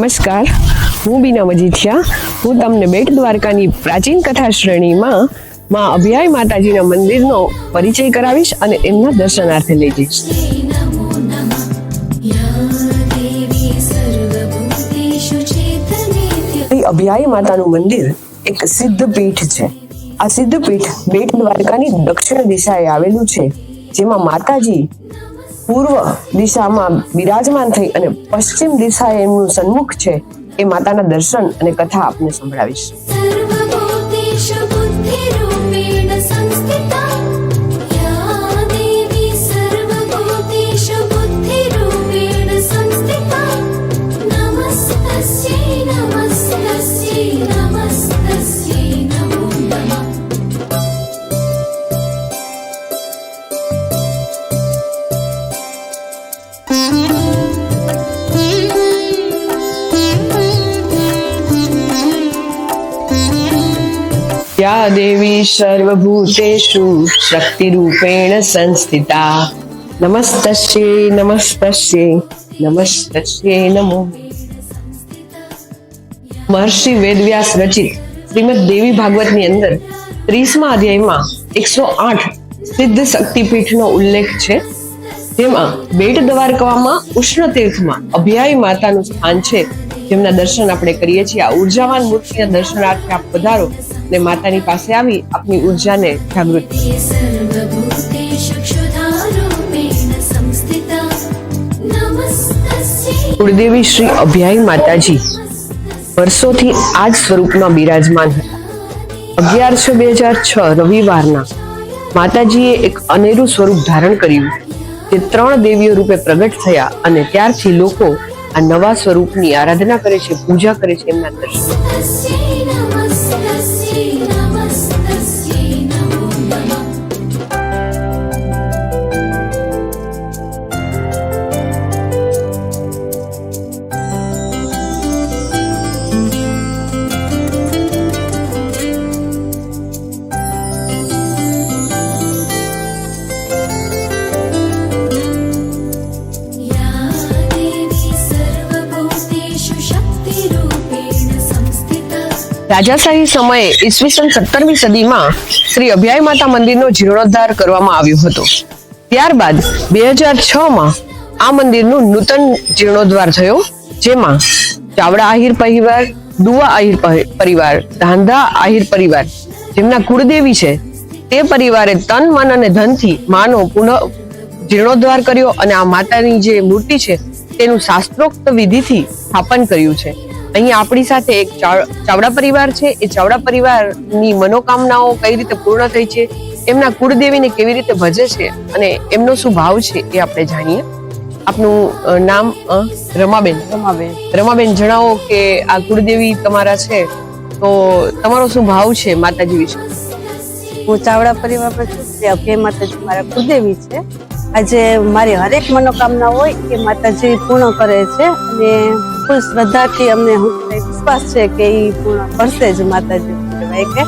નમસ્કાર. હું બીના મજીઠિયા. હું તમને બેટ દ્વારકાની પ્રાચીન કથા શ્રેણીમાં માં અભિયાય માતાજીના મંદિરનો પરિચય કરાવીશ અને એમના દર્શનાર્થે લઈ જઈશ. અભિયાય માતાનું મંદિર એક સિદ્ધ પીઠ છે. આ સિદ્ધ પીઠ બેટ દ્વારકાની દક્ષિણ દિશાએ આવેલું છે જેમાં માતાજી પૂર્વ દિશામાં બિરાજમાન થઈ અને પશ્ચિમ દિશાએ એમનું સન્મુખ છે એ માતાના દર્શન અને કથા આપને સંભળાવીશ. યા દેવી સર્વભૂતેષુ શક્તિરૂપેણ સંસ્થિતા નમસ્તસ્યે નમસ્તસ્યે નમસ્તસ્યે નમો મહર્ષિ વેદવ્યાસ રચિત શ્રીમદ દેવી ભાગવતની અંદર ત્રીસમા અધ્યાયમાં એકસો આઠ સિદ્ધ શક્તિપીઠનો ઉલ્લેખ છે. તેમાં બેટ દ્વારકામાં ઉષ્ણ તીર્થમાં અભ્યાય માતાનું સ્થાન છે. જેમના દર્શન આપણે કરીએ છીએ. આ ઉર્જાવાન મૂર્તિના દર્શનાર્થે આપ પધારો ને માતાની પાસે આવી આપની ઉર્જાને જાગૃત કુળદેવી શ્રી અભ્યાયી માતાજી વર્ષોથી આ જ સ્વરૂપમાં બિરાજમાન હતા. અગિયારસો બે હજાર છ રવિવારના માતાજીએ એક અનેરું સ્વરૂપ ધારણ કર્યું જે ત્રણ દેવીઓ રૂપે પ્રગટ થયા અને ત્યારથી લોકો આ નવા સ્વરૂપની આરાધના કરે છે પૂજા કરે છે એમના દર્શન. રાજાશાહી સમયે ઈસવીસન સત્તરમી સદીમાં શ્રી અભ્યાય માતા મંદિરનો જીર્ણોદ્ધાર કરવામાં આવ્યો હતો. ત્યારબાદ બે હજાર છ માં આ મંદિરનું નૂતન જીર્ણોદ્ધાર થયો, જેમાં ચાવડા આહિર પરિવાર, દુવા આહિર પરિવાર, ધાંધા આહિર પરિવાર, જેમના કુળદેવી છે, તે પરિવારે તન, મન અને ધનથી માનો પુનઃ જીર્ણોદ્ધાર કર્યો અને આ માતાની જે મૂર્તિ છે, તેનું શાસ્ત્રોક્ત વિધિથી સ્થાપન કર્યું છે. અહીં આપણી સાથે એક ચાવ- ચાવડા પરિવાર છે. એ ચાવડા પરિવારની મનોકામનાઓ કઈ રીતે પૂર્ણ થઈ છે એમના કુળદેવીને કેવી રીતે ભજે છે અને એમનો શું ભાવ છે એ આપણે જાણીએ. આપનું નામ રમાબેન. રમાબેન. રમાબેન જણાવો કે આ કુળદેવી તમારા છે તો તમારો શું ભાવ છે માતાજી વિશે? હું ચાવડા પરિવાર પર છું અભય માતાજી મારા કુળદેવી છે આજે મારી હરેક મનોકામના હોય એ માતાજી પૂર્ણ કરે છે અને પણ શ્રદ્ધાથી અમને વિશ્વાસ છે કે એ પૂર્ણ કરશે જ માતાજી કહેવાય કે?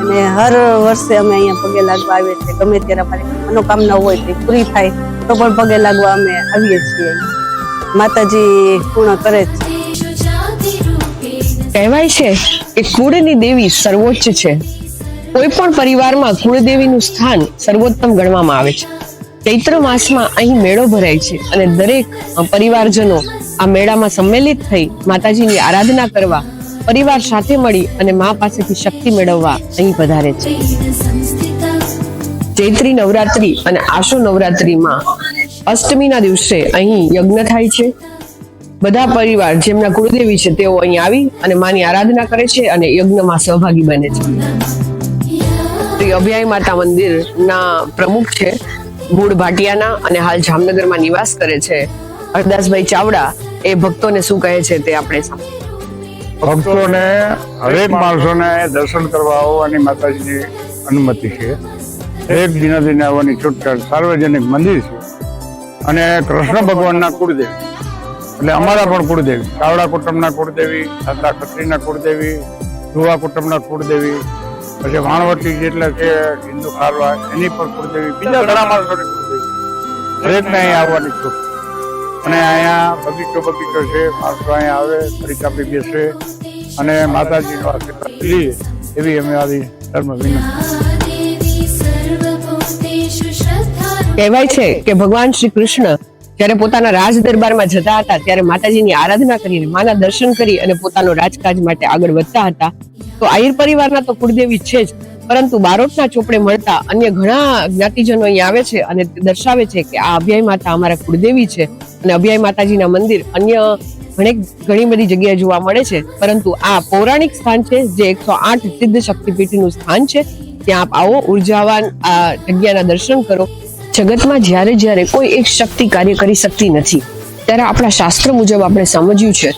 અને હર વર્ષે અમે અહીંયા પગે લાગવા આવીએ છીએ. ગમે ત્યારે અમારી મનોકામના હોય તે પૂરી થાય, તો પણ પગે લાગવા અમે આવીએ છીએ. માતાજી પૂર્ણ કરે છે. કહેવાય છે કે કુળની દેવી સર્વોચ્ચ છે. કોઈ પણ પરિવારમાં કુળદેવીનું સ્થાન સર્વોત્તમ ગણવામાં આવે છે. ચૈત્ર માસમાં અહીં મેળો ભરાય છે અને દરેક પરિવારજનો આ મેળામાં સંમેલિત થઈ માતાજીની આરાધના કરવા, પરિવાર સાથે મળી અને મા પાસેથી શક્તિ મેળવવા અહીં પધારે છે. ચૈત્રી નવરાત્રી અને આશુ નવરાત્રીમાં અષ્ટમીના દિવસે અહીં યજ્ઞ થાય છે. બધા પરિવાર જેમના કુળદેવી છે તેઓ અહીં આવી અને માની આરાધના કરે છે અને યજ્ઞમાં સહભાગી બને છે. અભ્યાય માતા મંદિરના પ્રમુખ છે મૂળ ભાટિયાના અને હાલ જામનગરમાં નિવાસ કરે છે. હરદાસભાઈ ચાવડા એ ભક્તોને શું કહે છે તે આપણે ભક્તોને હરેક માણસોને દર્શન કરવા આવવાની માતાજીની અનુમતિ છે. એક દિના દિને આવવાની છૂટછાટ સાર્વજનિક મંદિર છે. અને કૃષ્ણ ભગવાનના કુળદેવી. એટલે અમારા પણ કુળદેવી. ચાવડા કુટુંબના કુળદેવી દાદા ખત્રીના કુળદેવી, ધુવા કુટુંબના કુળદેવી પછી વાણવટી જેટલા છે, હિન્દુ ખારવા, એની પર કુળદેવી. બીજા ઘણા માણસોને દરેકને અહીંયા આવવાની છૂટ. અને અહીંયા બગીચો બગીચો છે, માણસો અહીંયા આવે ફરી કાપી બેસે. અને માતાજીનો આશીર્વાદ લઈએ એવી અમે આવી ધર્મ વિનંતી. કહેવાય છે કે ભગવાન શ્રી કૃષ્ણ જ્યારે પોતાના રાજ દરબારમાં જતા હતા, ત્યારે માતાજીની આરાધના કરીને માના દર્શન કરી અને પોતાનો રાજકાજ માટે આગળ વધતા હતા. તો આહિર પરિવારના તો કુળદેવી છે જ. પરંતુ બારોટના ચોપડે મળતા અન્ય ઘણા જ્ઞાતિજનો અહીં આવે છે અને દર્શાવે છે કે આ અભ્યાય માતા અમારા કુળદેવી છે. અને અભ્યાય માતાજીના મંદિર અન્ય ઘણી ઘણી બધી જગ્યાએ જોવા મળે છે. પરંતુ આ પૌરાણિક સ્થાન છે જે એકસો આઠ સિદ્ધ શક્તિપીઠનું સ્થાન છે. ત્યાં આપ આવો ઉર્જાવાન આ જગ્યાના દર્શન કરો. જગતમાં જ્યારે જ્યારે કોઈ એક શક્તિ કાર્ય કરી શકતી નથી, ત્યારે આપણા શાસ્ત્ર મુજબ આપણે સમજ્યું છે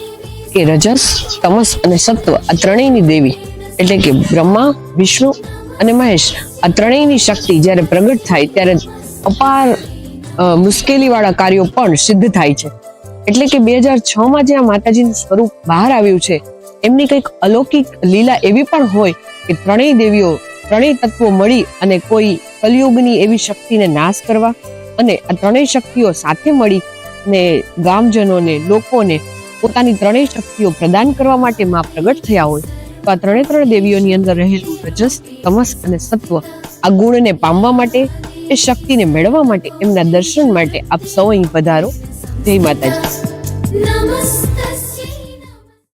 કે રજસ, તમસ અને સત્વ આ ત્રણેયની દેવી એટલે કે બ્રહ્મા, વિષ્ણુ અને મહેશ આ ત્રણેયની શક્તિ જ્યારે પ્રગટ થાય ત્યારે અપાર મુશ્કેલીવાળા કાર્યો પણ સિદ્ધ થાય છે. એટલે કે બે હજાર છમાં જ્યાં માતાજીનું સ્વરૂપ બહાર આવ્યું છે, એમની કંઈક અલૌકિક લીલા એવી પણ હોય કે ત્રણેય દેવીઓ, ત્રણેય તત્વો મળી અને કોઈ કલયુગની એવી શક્તિને નાશ કરવા અને આ ત્રણેય શક્તિઓ સાથે મળી ને ગામજનોને, લોકોને પોતાની ત્રણેય શક્તિઓ પ્રદાન કરવા માટે માં પ્રગટ થયા હોય. તો આ ત્રણે ત્રણ દેવીઓની અંદર રહેલું રજસ તમસ અને સત્વ આ ગુણને પામવા માટે એ શક્તિને મેળવવા માટે એમના દર્શન માટે આપ સૌ અહીં પધારો. જય માતાજી. નમસ્તે